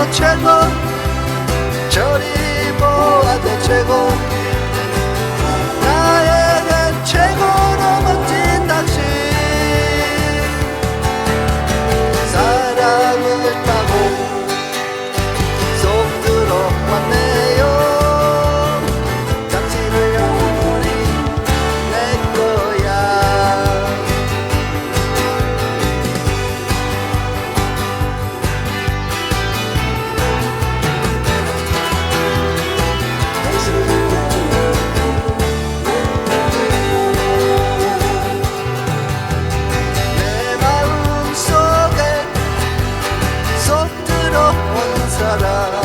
모아도 최고. 저리 모아도 최고. sarai